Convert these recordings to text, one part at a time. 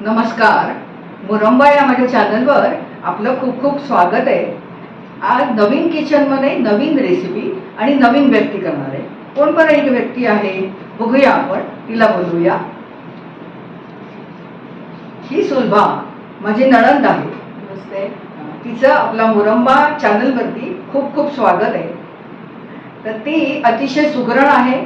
नमस्कार. मुरंबा या माझ्या चॅनलवर आपलं खूप खूप स्वागत आहे. आज नवीन किचनमध्ये नवीन रेसिपी आणि नवीन व्यक्ती करणार. आहे कोण बरं एक व्यक्ती आहे बघूया आपण तिला बोलूया. ही सुलभा माझी नणंद आहे. नमस्ते. तिचं आपला मुरंबा चॅनलवरती खूप खूप स्वागत आहे. तर ती अतिशय सुगरण आहे.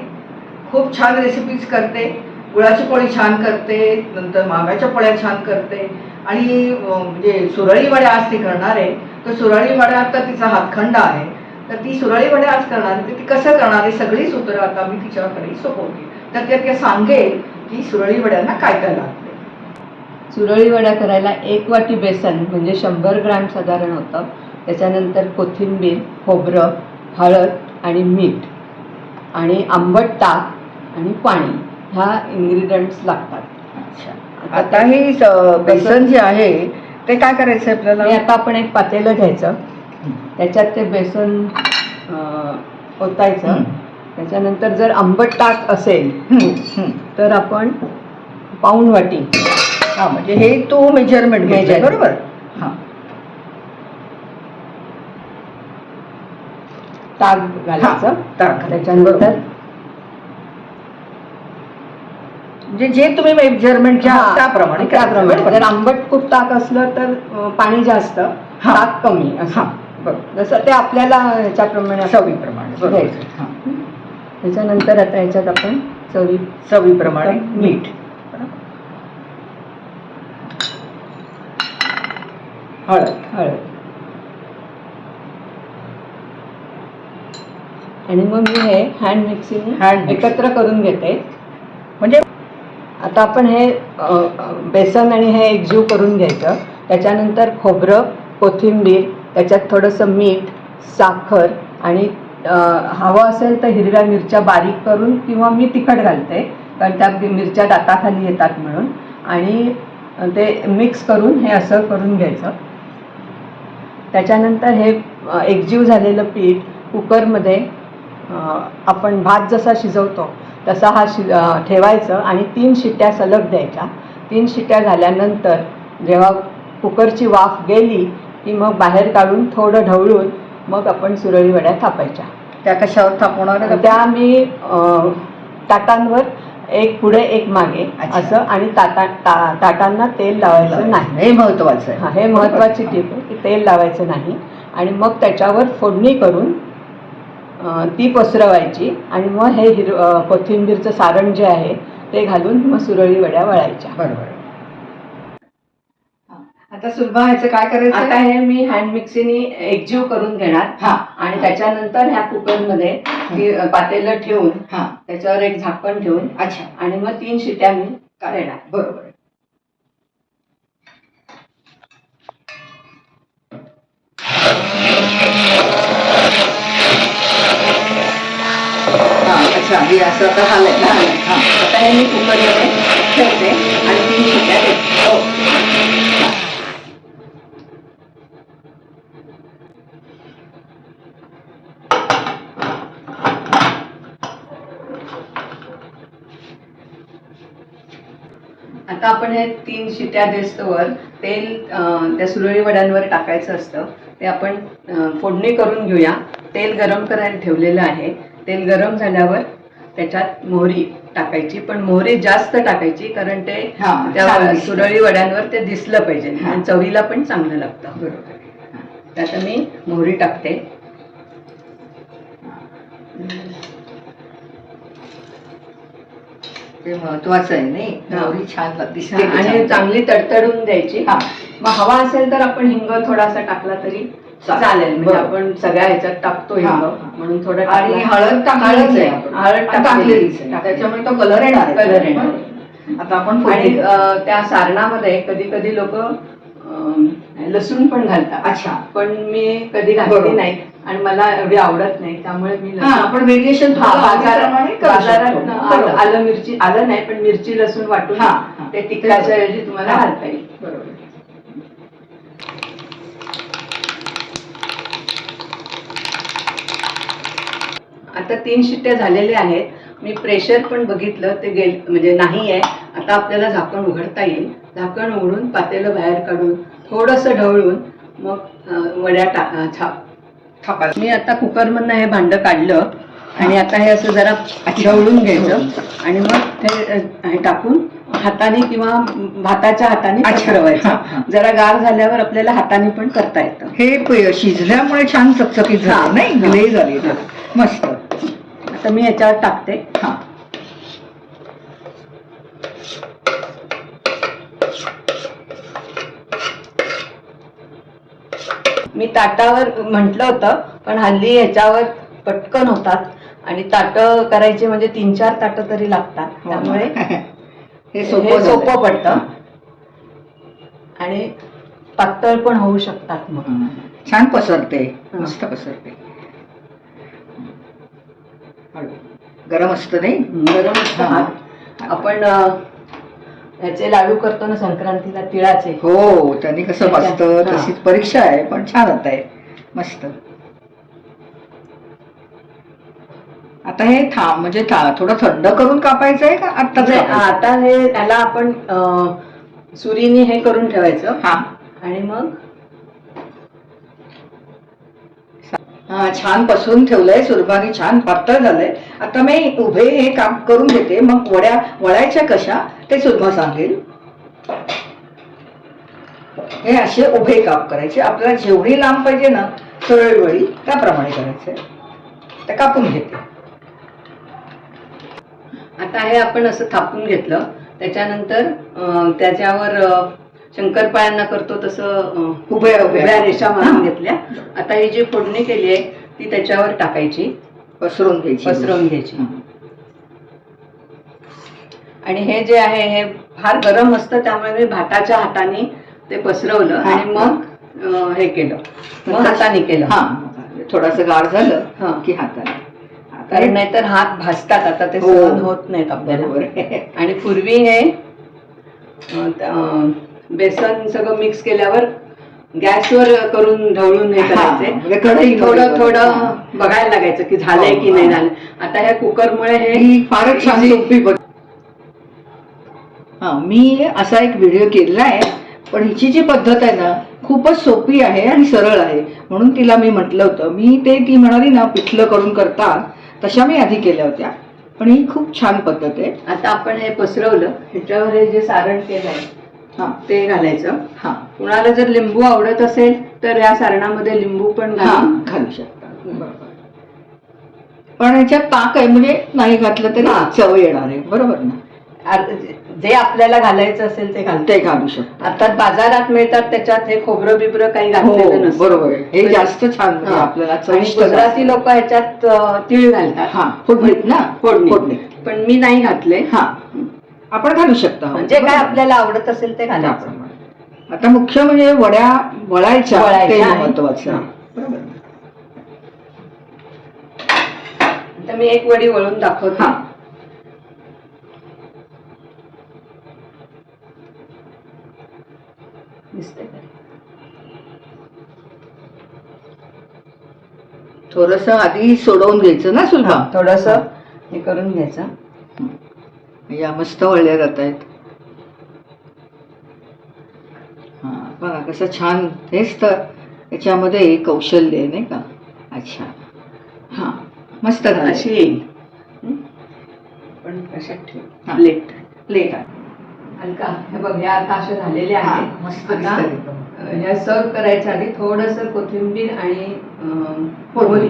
खूप छान रेसिपीज करते. गुळाची पोळी छान करते नंतर माव्याच्या पोळ्या छान करते. आणि म्हणजे सुरळी वड्या आज ती करणार आहे. तर सुरळी वड्या आता तिचा हातखंड आहे. तर ती सुरळी वड्या आज करणार आहे. तर ती कसं करणार आहे सगळी सूत्र आता मी तिच्याकडे सोपवते. तर ते त्या सांगेल की सुरळी वड्यांना काय काय लागते. सुरळी वड्या करायला एक वाटी बेसन म्हणजे शंभर ग्रॅम साधारण होतं. त्याच्यानंतर कोथिंबीर खोबरं हळद आणि मीठ आणि आंबट ताक आणि पाणी. ह्या इन्ग्रेडियंट्स लागतात. अच्छा. आता ही बेसन जे आहे ते काय करायचं आहे आपल्याला? आता आपण एक पातेलं घ्यायचं. त्याच्यात ते बेसन ओतायचं. त्याच्यानंतर जर आंबट ताक असेल. तर आपण पाऊण वाटी. हा म्हणजे हे तू मेजरमेंट घ्यायचं. बरोबर? हा. ताक घालायचं. ताक. त्याच्यानंतर म्हणजे जे तुम्ही मेजरमेंट घ्या हा, त्याप्रमाणे त्याप्रमाणे. जर? आंबट खूप ताक असलं तर पाणी जास्त हा. ताक कमी असं. जसं ते आपल्याला ह्याच्याप्रमाणे चवीप्रमाणे. हा. त्याच्यानंतर आता ह्याच्यात आपण चवी चवीप्रमाणे मीठ. हळद. हळद. आणि मग मी हे हँड मिक्सिंग mix. एकत्र करून घेते. आता आपण हे बेसन आणि हे एकजीव करून घ्यायचं. त्याच्यानंतर खोबरं कोथिंबीर त्याच्यात थोडंसं मीठ साखर आणि हवं असेल तर हिरव्या मिरच्या बारीक करून किंवा मी तिखट घालते कारण त्या मिरच्या दाताखाली येतात म्हणून. आणि ते मिक्स करून हे असं करून घ्यायचं. त्याच्यानंतर हे एकजीव झालेलं पीठ कुकरमध्ये आपण भात जसा शिजवतो तसा हा शि ठेवायचं आणि तीन शिट्ट्या सलग द्यायच्या. तीन शिट्ट्या झाल्यानंतर जेव्हा कुकरची वाफ गेली की मग बाहेर काढून थोडं ढवळून मग आपण सुरळी वड्या थापायच्या. त्या कशावर थापवणार? त्या मी ताटांवर एक पुढे एक मागे. असं आणि ताटा ता ताटांना तेल लावायचं नाही. हे महत्वाचं हा, आहे. हे महत्त्वाची टीप आहे की तेल लावायचं नाही आणि मग त्याच्यावर फोडणी करून ती पसरवायची आणि मग हे हिर कोथिंबीरचं सारण जे आहे ते घालून मग सुरळी वड्या वळायच्या. बरोबर. आता सुलभा ह्याचं काय करायचं? आता हे मी हँड मिक्सीने एकजीव करून घेणार. हा. आणि त्याच्यानंतर ह्या कुकरमध्ये ती पातेलं ठेवून हा. त्याच्यावर एक झाकण ठेवून अच्छा. आणि मग तीन शिट्या मी देणार बरोबर. असं आता झालंय ना. हा. आता हे मी कुकरमध्ये ठेवते. आणि शिट्या देते हो. आता आपण हे तीन शिट्या देस्तोवर तेल त्या सुरळी वड्यांवर टाकायचं असतं. ते आपण फोडणी करून घेऊया. तेल गरम करायला ठेवलेलं आहे. तेल गरम झाल्यावर त्याच्यात मोहरी टाकायची पण मोहरी जास्त टाकायची कारण ते हा, त्या. सुरळी वड्यांवर ते दिसलं पाहिजे. आणि चवीला पण चांगलं लागतं बरोबर तर आता मी मोहरी टाकते ते महत्वाचं आहे नाही. मोहरी छान दिसते आणि. चांगली तडतडून द्यायची हा. मग हवा असेल तर आपण हिंग थोडासा टाकला तरी चालेल. म्हणजे. आपण सगळ्या ह्याच्यात टाकतो. म्हणून थोडं आणि. हळद टाकलीच आहे. हळद टाकलेलीच. त्याच्यामुळे तो कलर येणार. कलर येणार. आता आपण आणि त्या सारणामध्ये कधी कधी लोक लसूण पण घालतात अच्छा पण मी कधी. घातली नाही आणि मला एवढी आवडत नाही त्यामुळे मी आपण व्हेरिएशन बाजारात. आलं मिरची आलं नाही पण मिरची लसूण वाटून. ते तिखटाच्या ऐवजी तुम्हाला. घालता येईल बरोबर आता तीन शिट्ट्या झालेल्या आहेत. मी प्रेशर पण बघितलं ते गेल म्हणजे नाही आहे आता आपल्याला झाकण उघडता येईल. झाकण उघडून पातेलं बाहेर काढून थोडंसं ढवळून मग वड्या टा अं, छाप थापायला मी आता कुकरमधनं हे भांडं काढलं आणि आता हे असं जरा ढवळून घ्यायचं आणि मग ते हे टाकून हाताने किंवा भाताच्या हाताने. पसरवायचं. जरा गार झाल्यावर आपल्याला हाताने पण करता येतं. हे शिजल्यामुळे छान चकचकीत झालं नाही. ग्ले झाली हा. मस्त. आता मी याच्यावर टाकते. हा. मी ताटावर म्हटलं होतं पण हल्ली ह्याच्यावर पटकन होतात. आणि ताटं करायची म्हणजे तीन चार ताटं तरी लागतात. हो त्यामुळे हे सोपं पडतं. आणि पातळ पण होऊ शकतात मग. छान पसरते. मस्त पसरते. गरम असतं नाही? गरम असतं. आपण अ, ह्याचे लाडू करतो ना संक्रांतीला तिळाचे. हो त्यांनी कसं हा. तशीच परीक्षा आहे पण छान होत आहे. मस्त. आता हे था म्हणजे था- थोडं थंड करून कापायचं आहे का कापायचं? आता हे त्याला आपण सुरीने हे करून ठेवायचं. हा. आणि मग हा छान पसरून ठेवलंय सुरभागी छान पातळ झालंय. आता मी उभे हे काम करून घेते. मग वड्या वळायच्या कशा ते सुरमा सांगेल. हे असे उभे काप करायचे. आपल्याला जेवढी लांब पाहिजे ना सरळवळी त्याप्रमाणे करायचे. ते कापून घेते. आता हे आपण असं थापून घेतलं. त्याच्यानंतर त्याच्यावर शंकरपाळ्यांना करतो तसं उभ्या उभ्या. रेषा मारून. घेतल्या. आता ही जी फोडणी केली आहे ती त्याच्यावर टाकायची. पसरून घ्यायची. पसरवून घ्यायची. आणि हे जे आहे हे फार गरम असतं त्यामुळे मी भाताच्या हाताने ते पसरवलं. आणि मग हे केलं. मग हाताने केलं. हा. थोडस गार हा. झालं की हाताने. कारण नाहीतर हात भाजतात आता ते हो. सहन होत नाहीत आपल्याला. आणि पूर्वी हे बेसन सगळं मिक्स केल्यावर गॅसवर करून ढवळून हे करायचे. म्हणजे कढईमध्ये थोडं. थोडं. बघायला लागायचं की झालंय की हो, नाही हा. झालं आता ह्या कुकरमुळे हे फारच छान सोपी पद्धत हा मी असा एक व्हिडिओ केलेला आहे पण हिची जी पद्धत आहे ना खूपच सोपी आहे आणि सरळ आहे. म्हणून तिला मी म्हटलं होतं. मी ते ती म्हणाली ना पिठलं करून करतात तशा मी आधी केल्या होत्या. पण ही खूप छान पद्धत आहे. आता आपण हे पसरवलं. ह्याच्यावर हे जे सारण केलंय हा ते घालायचं. हा. कुणाला जर लिंबू आवडत असेल तर या सारणामध्ये लिंबू पण हा घालू शकता. बरोबर. पण याच्यात ताक आहे म्हणजे नाही घातलं तरी? हा. चव येणार आहे. बरोबर ना? जे आपल्याला घालायचं असेल ते घालतो ते घालू शकता. आता बाजारात मिळतात त्याच्यात हे खोबरं बिबरं काही हो घातलेलं नसतं. बरोबर आहे. हे जास्त छान म्हणजे हा. आपल्याला आणि चविष्ट गुजराती लोक ह्याच्यात अं, तीळ घालतात. हा फोडणीत ना? फोडणी फोडणीत. पण मी नाही घातले. हा. आपण घालू शकता हो. म्हणजे काय. आपल्याला आवडत असेल ते घालायचं. आता मुख्य म्हणजे वड्या वळायच्या ते वळायच्या महत्वाचं. बरोबर आता मी एक वडी वळून दाखवते हा दिसते का? थोडस आधी सोडवून घ्यायचं ना सुलभा थोडस हे करून घ्यायचं या मस्त वळल्या जात आहेत. हा बघा कसं छान हेच तर. याच्यामध्ये कौशल्य आहे नाही का? अच्छा. हा मस्त. अशी येईल. हं? पण कशात हा. ठेव प्लेट प्लेट अलका हे बघ ह्या आता अशा झालेल्या हा, आहेत. मस्त ह्या सर्व करायच्या आधी थोडस कोथिंबीर आणि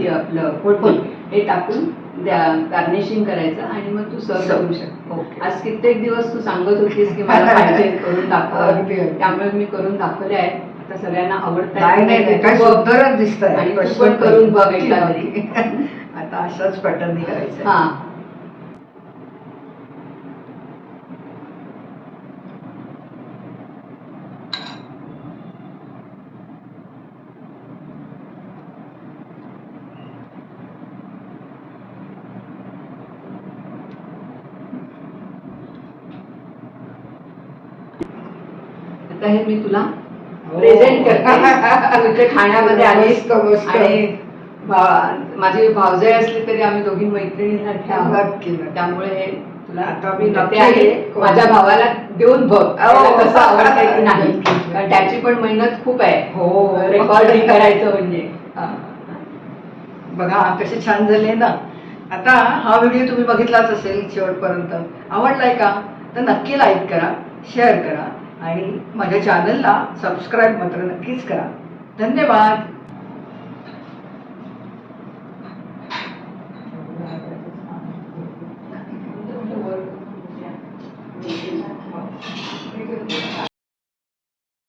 आपलं फोडणी. हे टाकून गार्निशिंग करायचं आणि मग तू सर्व. करू शकतो. आज कित्येक दिवस तू सांगत होतीस की मला पाहिजे करून दाखव. त्यामुळे मी करून दाखवले आहे आता सगळ्यांना आवडत दिसत आणि करून बघ एकदा तरी. आता अशाच पॅटर्न करायचं हा आता हे मी तुला प्रेझेंट करते. तू इथे ठाण्यामध्ये आलीस. आणि माझी भावजाई असली तरी आम्ही दोघी मैत्रिणी सारख्या आहोत. नक्की, नक्की. त्यामुळे हे तुला ते आहे. माझ्या भावाला देऊन बघ. हो. कसं आवडतंय की नाही. कारण त्याची पण मेहनत खूप आहे. हो. रेकॉर्डिंग करायचं म्हणजे. हा. बघा कसे छान झाले ना. आता हा व्हिडिओ तुम्ही बघितलाच असेल शेवटपर्यंत. आवडलाय का? तर नक्की लाईक करा शेअर करा. आणि माझ्या चॅनलला सबस्क्राईब मात्र नक्कीच करा. धन्यवाद.